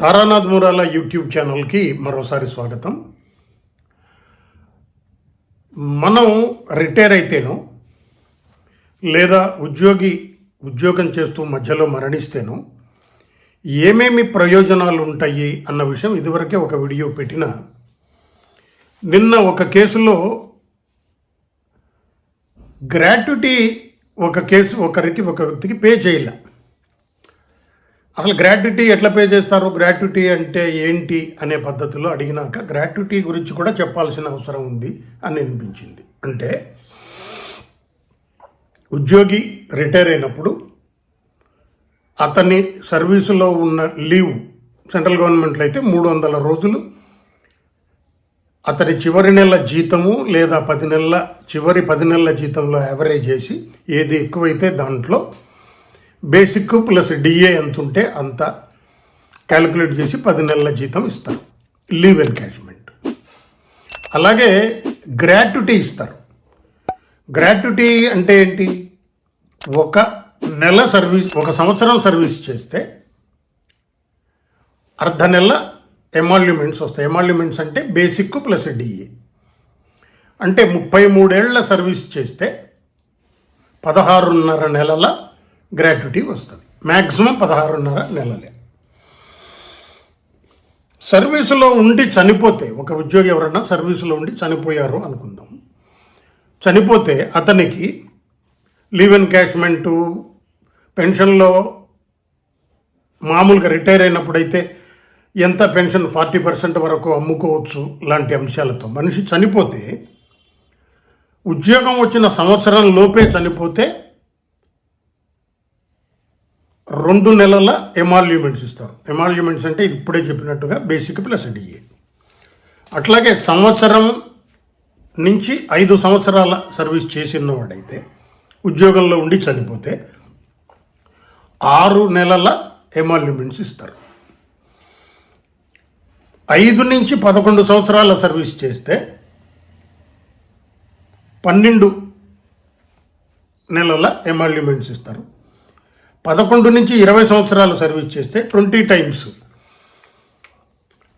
Taranath Murala YouTube ఛానల్కి మరోసారి స్వాగతం. మనం రిటైర్ అయితేనో లేదా ఉద్యోగి ఉద్యోగం చేస్తూ మధ్యలో మరణిస్తేనో ఏమేమి ప్రయోజనాలు ఉంటాయి అన్న విషయం ఇదివరకే ఒక వీడియో పెట్టిన నిన్న ఒక కేసులో గ్రాట్యుటీ ఒక కేసు ఒకరికి ఒక వ్యక్తికి పే చేయలే. అసలు గ్రాట్యుటీ ఎట్లా పే చేస్తారు? గ్రాట్యుటీ అంటే ఏంటి అనే పద్ధతిలో అడిగినాక గ్రాట్యుటీ గురించి కూడా చెప్పాల్సిన అవసరం ఉంది అని అనిపించింది. అంటే ఉద్యోగి రిటైర్ అయినప్పుడు అతని సర్వీసులో ఉన్న లీవ్ సెంట్రల్ గవర్నమెంట్లో అయితే మూడు వందల రోజులు అతని చివరి నెల జీతము లేదా పది నెలల చివరి పది నెలల జీతంలో యావరేజ్ చేసి ఏది ఎక్కువైతే దాంట్లో బేసిక్ ప్లస్ డిఏ ఎంత ఉంటే అంత క్యాలిక్యులేట్ చేసి పది నెలల జీతం ఇస్తారు. Leave encashment. అలాగే గ్రాట్యుటీ ఇస్తారు. గ్రాట్యుటీ అంటే ఏంటి? ఒక నెల సర్వీస్ ఒక సంవత్సరం సర్వీస్ చేస్తే అర్ధ నెల ఎమాల్యుమెంట్స్ వస్తాయి. ఎమాల్యుమెంట్స్ అంటే బేసిక్ ప్లస్ డిఏ. అంటే ముప్పై మూడేళ్ళ సర్వీస్ చేస్తే పదహారున్నర నెలల గ్రాట్యుటీ వస్తుంది. మ్యాక్సిమం పదహారున్నర నెలలే. సర్వీసులో ఉండి చనిపోతే ఒక ఉద్యోగి ఎవరన్నా సర్వీసులో ఉండి చనిపోయారు అనుకుందాం. చనిపోతే అతనికి లీవ్ ఎన్కాష్మెంటు పెన్షన్లో మామూలుగా రిటైర్ అయినప్పుడైతే ఎంత పెన్షన్ ఫార్టీ పర్సెంట్ వరకు అమ్ముకోవచ్చు లాంటి అంశాలతో. మనిషి చనిపోతే ఉద్యోగం వచ్చిన సంవత్సరం లోపే చనిపోతే రెండు నెలల ఎమాల్యుమెంట్స్ ఇస్తారు. ఎమాల్యుమెంట్స్ అంటే ఇది ఇప్పుడే చెప్పినట్టుగా బేసిక్ ప్లస్ డిఏ అట్లాగే సంవత్సరం నుంచి ఐదు సంవత్సరాల సర్వీస్ చేసిన వాడైతే ఉద్యోగంలో ఉండి చనిపోతే ఆరు నెలల ఎమాల్యుమెంట్స్ ఇస్తారు. ఐదు నుంచి పదకొండు సంవత్సరాల సర్వీస్ చేస్తే పన్నెండు నెలల ఎమాల్యుమెంట్స్ ఇస్తారు. పదకొండు నుంచి ఇరవై సంవత్సరాలు సర్వీస్ చేస్తే ట్వంటీ టైమ్స్.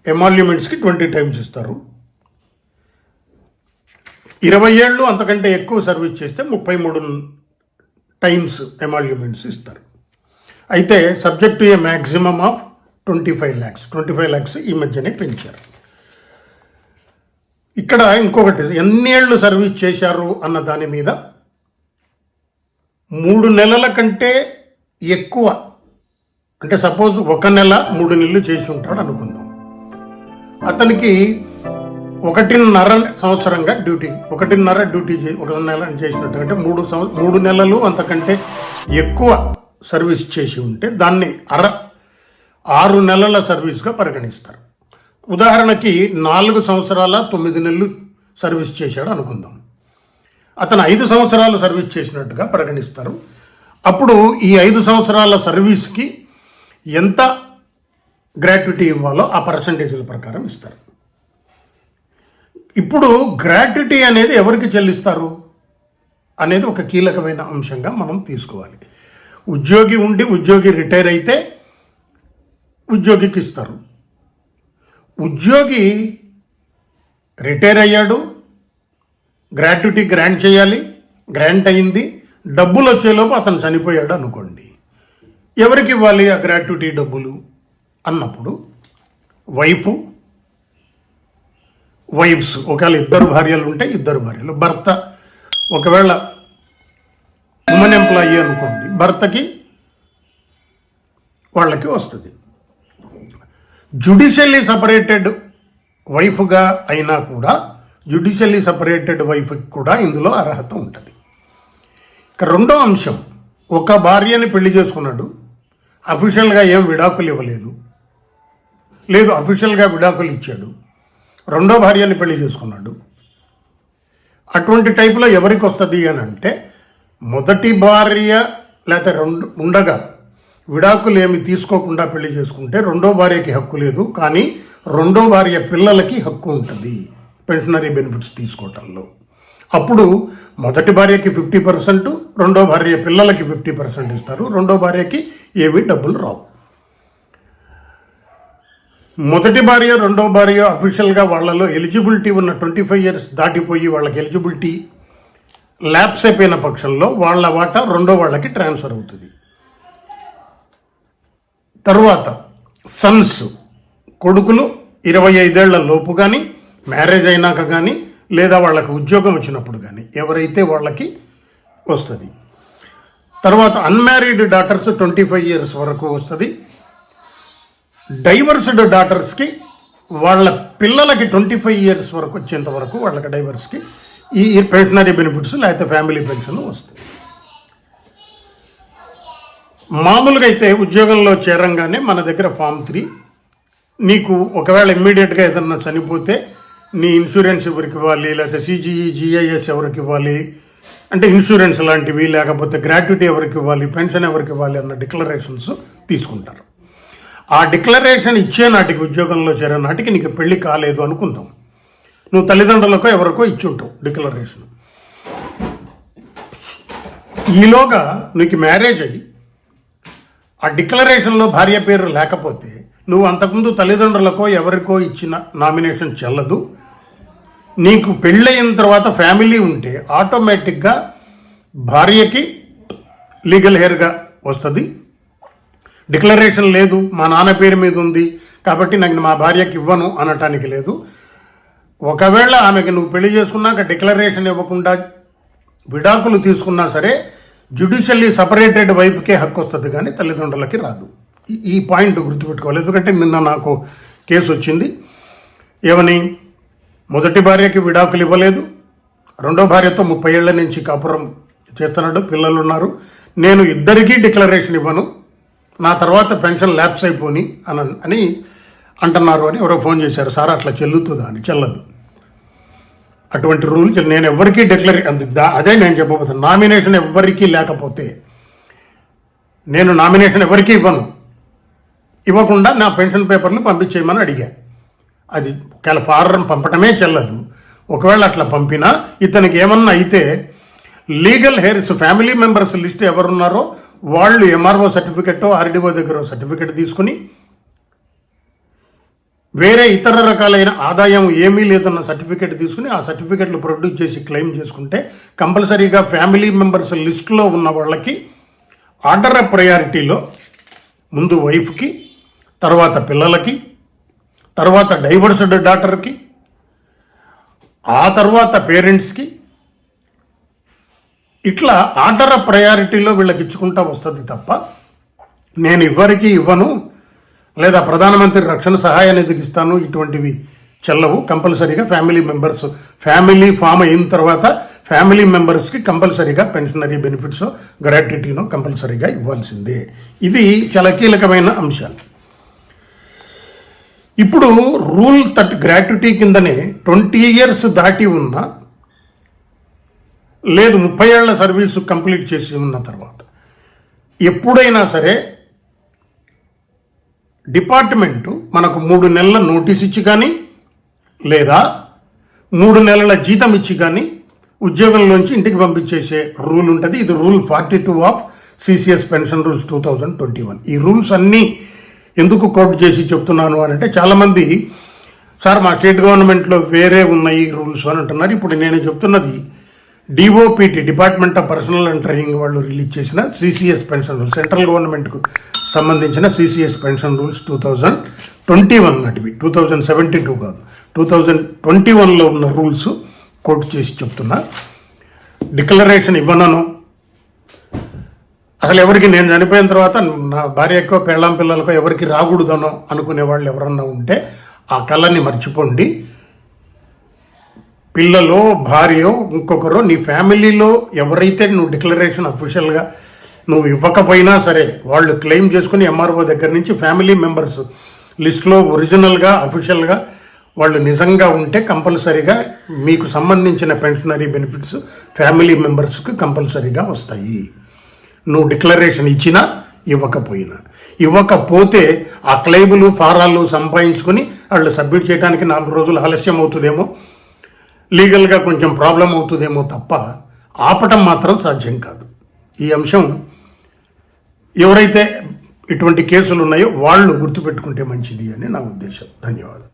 ఎమాల్యుమెంట్స్కి ట్వంటీ టైమ్స్ ఇస్తారు. ఇరవై ఏళ్ళు అంతకంటే ఎక్కువ సర్వీస్ చేస్తే ముప్పై మూడు టైమ్స్ ఎమాల్యుమెంట్స్ ఇస్తారు. అయితే subject to a maximum of twenty five lakhs. Twenty five lakhs ఈ మధ్యనే పెంచారు. ఇక్కడ ఇంకొకటి ఎన్ని ఏళ్ళు సర్వీస్ చేశారు అన్న దాని మీద మూడు నెలల కంటే ఎక్కువ. అంటే సపోజ్ ఒక నెల మూడు నెలలు చేసి ఉంటాడు అనుకుందాం. అతనికి ఒకటిన్నర సంవత్సరంగా డ్యూటీ ఒకటిన్నర డ్యూటీ చే ఒక నెల చేసినట్టు. అంటే మూడు సంవ మూడు నెలలు అంతకంటే ఎక్కువ సర్వీస్ చేసి ఉంటే దాన్ని అర ఆరు నెలల సర్వీస్గా పరిగణిస్తారు. ఉదాహరణకి నాలుగు సంవత్సరాల తొమ్మిది నెలలు సర్వీస్ చేశాడు అనుకుందాం. అతను ఐదు సంవత్సరాలు సర్వీస్ చేసినట్టుగా పరిగణిస్తారు. అప్పుడు ఈ ఐదు సంవత్సరాల సర్వీస్కి ఎంత గ్రాట్యుటీ ఇవ్వాలో ఆ పర్సంటేజీల ప్రకారం ఇస్తారు. ఇప్పుడు గ్రాట్యుటీ అనేది ఎవరికి చెల్లిస్తారు? అనేది ఒక కీలకమైన అంశంగా మనం తీసుకోవాలి. ఉద్యోగి ఉండి ఉద్యోగి రిటైర్ అయితే ఉద్యోగికి ఇస్తారు ఉద్యోగి రిటైర్ అయ్యాడు గ్రాట్యుటీ గ్రాంట్ చేయాలి గ్రాంట్ అయింది డబ్బులు వచ్చేలోపు అతను చనిపోయాడు అనుకోండి. ఎవరికి ఇవ్వాలి ఆ గ్రాట్యుటీ డబ్బులు? అన్నప్పుడు వైఫ్ వైఫ్స్. ఒకవేళ ఇద్దరు భార్యలు ఉంటే ఇద్దరు భార్యలు. భర్త ఒకవేళ ఉమెన్ ఎంప్లాయీ అనుకోండి భర్తకి వాళ్ళకి వస్తుంది. జుడిషియల్లీ సపరేటెడ్ వైఫ్గా అయినా కూడా జుడిషియల్లీ సపరేటెడ్ వైఫ్కి కూడా ఇందులో అర్హత ఉంటుంది. రెండో అంశం. ఒక భార్యని పెళ్ళి చేసుకున్నాడు. అఫీషియల్గా ఏం విడాకులు ఇవ్వలేదు. లేదు అఫీషియల్గా విడాకులు ఇచ్చాడు. రెండో భార్యని పెళ్ళి చేసుకున్నాడు. అటువంటి టైపులో ఎవరికి వస్తుంది అని అంటే మొదటి భార్య లేకపోతే రెండు ఉండగా విడాకులు ఏమి తీసుకోకుండా పెళ్ళి చేసుకుంటే రెండో భార్యకి హక్కు లేదు. కానీ రెండో భార్య పిల్లలకి హక్కు ఉంటుంది. పెన్షనరీ బెనిఫిట్స్ తీసుకోవటంలో. అప్పుడు మొదటి భార్యకి ఫిఫ్టీ పర్సెంట్ రెండో భార్య పిల్లలకి ఫిఫ్టీ పర్సెంట్ ఇస్తారు. రెండో భార్యకి ఏమీ డబ్బులు రావు. మొదటి భార్య రెండో భార్య అఫీషియల్గా వాళ్ళలో ఎలిజిబిలిటీ ఉన్న ట్వంటీ ఫైవ్ ఇయర్స్ దాటిపోయి వాళ్ళకి ఎలిజిబిలిటీ ల్యాప్స్ అయిపోయిన పక్షంలో వాళ్ళ వాటా రెండో వాళ్ళకి ట్రాన్స్ఫర్ అవుతుంది. తరువాత సన్స్ కొడుకులు ఇరవై ఐదేళ్ళ లోపు కానీ మ్యారేజ్ అయినాక కానీ లేదా వాళ్ళకి ఉద్యోగం వచ్చినప్పుడు కానీ ఎవరైతే వాళ్ళకి వస్తుంది. తర్వాత unmarried daughters twenty five years వరకు వస్తుంది. డైవర్స్డ్ డాటర్స్కి వాళ్ళ పిల్లలకి ట్వంటీ ఫైవ్ ఇయర్స్ వరకు వచ్చేంత వరకు వాళ్ళకి డైవర్స్కి ఈ పెన్షనరీ బెనిఫిట్స్ లేకపోతే ఫ్యామిలీ పెన్షన్ వస్తుంది. మామూలుగా అయితే ఉద్యోగంలో చేరంగానే మన దగ్గర ఫామ్ త్రీ నీకు ఒకవేళ ఇమ్మీడియట్గా ఏదన్నా చనిపోతే నీ ఇన్సూరెన్స్ ఎవరికి ఇవ్వాలి? లేకపోతే సిజిఈ జిఐఎస్ ఎవరికి ఇవ్వాలి? అంటే ఇన్సూరెన్స్ లాంటివి లేకపోతే గ్రాట్యుటీ ఎవరికి ఇవ్వాలి? పెన్షన్ ఎవరికి ఇవ్వాలి? అన్న డిక్లరేషన్స్ తీసుకుంటారు. ఆ డిక్లరేషన్ ఇచ్చే నాటికి ఉద్యోగంలో చేరే నాటికి నీకు పెళ్ళి కాలేదు అనుకుందాం. నువ్వు తల్లిదండ్రులకో ఎవరికో ఇచ్చి ఉంటావు డిక్లరేషన్. ఈలోగా నీకు మ్యారేజ్ అయ్యి ఆ డిక్లరేషన్లో భార్య పేరు లేకపోతే నువ్వు అంతకుముందు తల్లిదండ్రులకో ఎవరికో ఇచ్చిన నామినేషన్ చెల్లదు. నీకు పెళ్ళయిన తర్వాత ఫ్యామిలీ ఉంటే ఆటోమేటిక్గా భార్యకి లీగల్ హెయిర్గా వస్తుంది. డిక్లరేషన్ లేదు మా నాన్న పేరు మీద ఉంది కాబట్టి నాకు మా భార్యకి ఇవ్వను అనటానికి లేదు. ఒకవేళ ఆమెకి నువ్వు పెళ్ళి చేసుకున్నాక డిక్లరేషన్ ఇవ్వకుండా విడాకులు తీసుకున్నా సరే జ్యుడిషియల్లీ సపరేటెడ్ వైఫ్కే హక్కు వస్తుంది కానీ తల్లిదండ్రులకి రాదు. ఈ- పాయింట్ గుర్తుపెట్టుకోవాలి. ఎందుకంటే నిన్న నాకు కేసు వచ్చింది. ఏమని? మొదటి భార్యకి విడాకులు ఇవ్వలేదు. రెండో భార్యతో ముప్పై ఏళ్ళ నుంచి కాపురం చేస్తున్నాడు. పిల్లలు ఉన్నారు నేను ఇద్దరికీ డిక్లరేషన్ ఇవ్వను. నా తర్వాత పెన్షన్ ల్యాప్స్ అయిపోని అని అని అంటున్నారు అని ఎవరో ఫోన్ చేశారు. సార్ అట్లా చెల్లుతుందా? అని. చెల్లదు. అటువంటి రూల్ నేను ఎవరికీ డిక్లరే దా- అదే నేను చెప్పబోతున్నాను నామినేషన్ ఎవరికీ లేకపోతే నేను నామినేషన్ ఎవరికీ ఇవ్వను. ఇవ్వకుండా నా పెన్షన్ పేపర్లు పంపించేయమని అడిగా. అది ఒకవేళ ఫారం పంపటమే చెల్లదు. ఒకవేళ అట్లా పంపినా ఇతనికి ఏమన్నా అయితే legal heirs family members list ఎవరున్నారో వాళ్ళు ఎంఆర్ఓ సర్టిఫికెట్ ఆర్డీఓ దగ్గర సర్టిఫికెట్ తీసుకుని వేరే ఇతర రకాలైన ఆదాయం ఏమీ లేదన్న సర్టిఫికెట్ తీసుకుని ఆ సర్టిఫికెట్లు ప్రొడ్యూస్ చేసి క్లెయిమ్ చేసుకుంటే కంపల్సరీగా ఫ్యామిలీ మెంబర్స్ లిస్టులో ఉన్న వాళ్ళకి ఆర్డర్ ఆఫ్ ప్రయారిటీలో ముందు వైఫ్కి తర్వాత పిల్లలకి తర్వాత డైవర్స్డ్ డాటర్కి ఆ తర్వాత పేరెంట్స్కి ఇట్లా ఆర్డర్ ఆఫ్ ప్రయారిటీలో వీళ్ళకి ఇచ్చుకుంటా వస్తుంది తప్ప నేను ఇవ్వరికి ఇవ్వను లేదా ప్రధానమంత్రి రక్షణ సహాయ నిధికి ఇస్తాను ఇటువంటివి చెల్లవు కంపల్సరీగా ఫ్యామిలీ మెంబర్స్ ఫ్యామిలీ ఫామ్ అయిన తర్వాత ఫ్యామిలీ మెంబర్స్కి కంపల్సరీగా పెన్షనరీ బెనిఫిట్స్ గ్రాట్యుటీనో కంపల్సరీగా ఇవ్వాల్సిందే. ఇది చాలా కీలకమైన అంశాలు. ఇప్పుడు రూల్ థర్టీ గ్రాట్యుటీ కిందనే ట్వంటీ ఇయర్స్ దాటి ఉన్న లేదు ముప్పై ఏళ్ళ సర్వీసు కంప్లీట్ చేసి ఉన్న తర్వాత ఎప్పుడైనా సరే డిపార్ట్మెంటు మనకు మూడు నెలల నోటీస్ ఇచ్చి కానీ లేదా మూడు నెలల జీతం ఇచ్చి కానీ ఉద్యోగంలోంచి ఇంటికి పంపించేసే రూల్ ఉంటుంది. ఇది rule forty two of CCS pension rules two thousand twenty one. ఈ రూల్స్ అన్నీ ఎందుకు కోట్ చేసి చెప్తున్నాను అని అంటే చాలామంది సార్ మా స్టేట్ గవర్నమెంట్లో వేరే ఉన్నాయి రూల్స్ అని అంటున్నారు. ఇప్పుడు నేను చెప్తున్నది DOPT department of personnel and training వాళ్ళు రిలీజ్ చేసిన సిసిఎస్ పెన్షన్ రూల్స్ సెంట్రల్ గవర్నమెంట్కు సంబంధించిన CCS pension rules two thousand twenty one నాటివి two thousand seventy two కాదు టూ థౌజండ్ ట్వంటీ వన్లో ఉన్న రూల్స్ కోట్ చేసి చెప్తున్నా. డిక్లరేషన్ ఇవ్వనను అసలు ఎవరికి నేను చనిపోయిన తర్వాత నా భార్యకో పెళ్ళాం పిల్లలకో ఎవరికి రాకూడదనో అనుకునే వాళ్ళు ఎవరన్నా ఉంటే ఆ కళని మర్చిపోండి. పిల్లలో భార్యో ఇంకొకరు నీ ఫ్యామిలీలో ఎవరైతే నువ్వు డిక్లరేషన్ అఫీషియల్గా నువ్వు ఇవ్వకపోయినా సరే వాళ్ళు క్లెయిమ్ చేసుకుని ఎంఆర్ఓ దగ్గర నుంచి ఫ్యామిలీ మెంబర్స్ లిస్ట్లో ఒరిజినల్గా అఫీషియల్గా వాళ్ళు నిజంగా ఉంటే కంపల్సరీగా మీకు సంబంధించిన పెన్షనరీ బెనిఫిట్స్ ఫ్యామిలీ మెంబర్స్కి కంపల్సరీగా వస్తాయి. నువ్వు డిక్లరేషన్ ఇచ్చినా ఇవ్వకపోయినా. ఇవ్వకపోతే ఆ క్లెయిములు ఫారాలు సంపాదించుకొని వాళ్ళు సబ్మిట్ చేయడానికి నాలుగు రోజులు ఆలస్యం అవుతుందేమో లీగల్గా కొంచెం ప్రాబ్లం అవుతుందేమో తప్ప ఆపటం మాత్రం సాధ్యం కాదు. ఈ అంశం ఎవరైతే ఇటువంటి కేసులు ఉన్నాయో వాళ్ళు గుర్తుపెట్టుకుంటే మంచిది అని నా ఉద్దేశం. ధన్యవాదాలు.